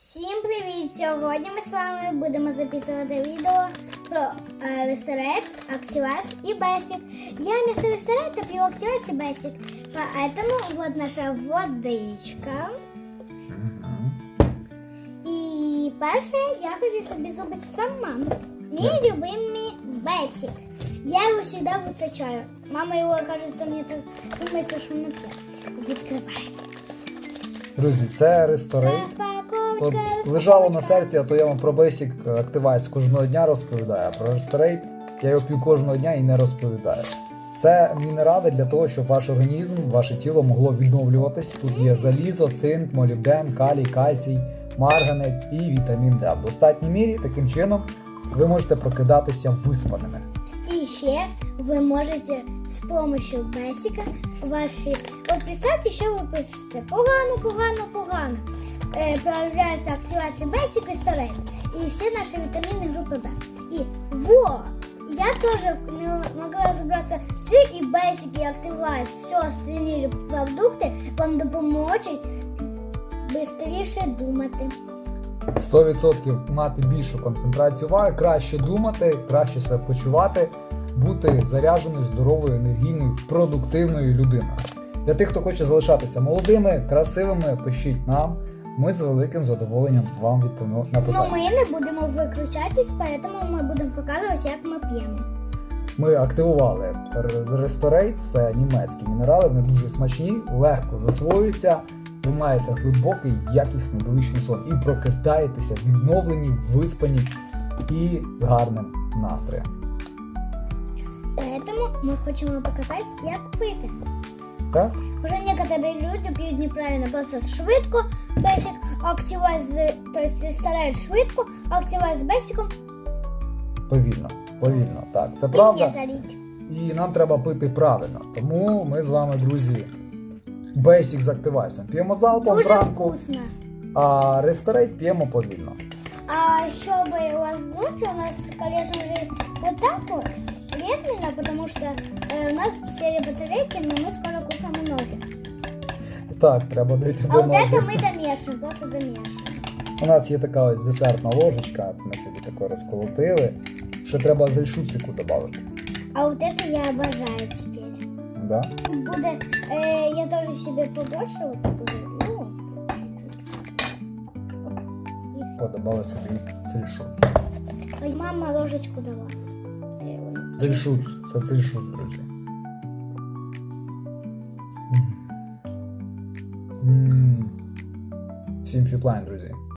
Всім привіт! Сьогодні ми з вами будемо записувати відео про е, Лисерет, Активас і Бесик. Я мистер Лисерет, а пью Активас и Бесик. Поэтому вот наша водичка. І перше я хочу собі зробити сама. Мій любимий Бесик. Я його завжди витрачаю. Мама його, кажется, мені так думається, що не п'є. Відкриваємо. Друзі, це ресторей. От лежало на серці, а то я вам про Basic Activize кожного дня розповідаю. А про Restorate я його п'ю кожного дня і не розповідаю. Це мінерали для того, щоб ваш організм, ваше тіло могло відновлюватись. Тут є залізо, цинк, молібден, калій, кальцій, марганець і вітамін Д. В достатній мірі таким чином ви можете прокидатися виспаними. І ще ви можете з допомогою бесіка ваші. От представте, що ви пишете погано, погано, погано. Е, проявляється активація бесік і старей. І всі наші вітаміни групи Б. І во! Я теж не могла забратися всі і бесік, і активайз, все остальні продукти вам допоможуть швидше думати. 100% мати більшу концентрацію уваги, краще думати, краще себе почувати, бути зарядженою, здоровою, енергійною, продуктивною людиною. Для тих, хто хоче залишатися молодими, красивими, пишіть нам. Ми з великим задоволенням вам відповімо на Ну ми не будемо виключатись, тому ми будемо показувати, як ми п'ємо. Ми активували Restorate, це німецькі мінерали, вони дуже смачні, легко засвоюються. Ви маєте глибокий, якісний величний сон і прокидаєтеся відновлені, виспані і з гарним настроєм. Поэтому мы хотим вам показать, як пити. Так? Уже некоторые люди пьют неправильно, просто швидко, бесик, активайз, то есть старають швидко, активайз з бесиком Повільно, повільно. Так, це правда. І нам треба пити правильно. Тому ми з вами, друзі, Basic з активайсом. П'ємо залпом Дуже зранку, вкусно. а Restorate п'ємо повільно. А чтобы у вас лучше, у нас, конечно же, вот так вот, медленно, потому что э, у нас сели батарейки, но мы скоро купим новые. Так, треба дойти А до вот это нозі. мы домешиваем, просто домешиваем. У нас є така ось десертна ложечка, ми собі тако розколотили. Ще треба зельшуцику додати. А вот это я обожаю теперь. Да? Буде, е, я теж собі побольше от таку, ну, О, додали собі цельшуц. а мама ложечку дала. Цельшуц, це цельшуц. М. Всім фітлайн, друзі.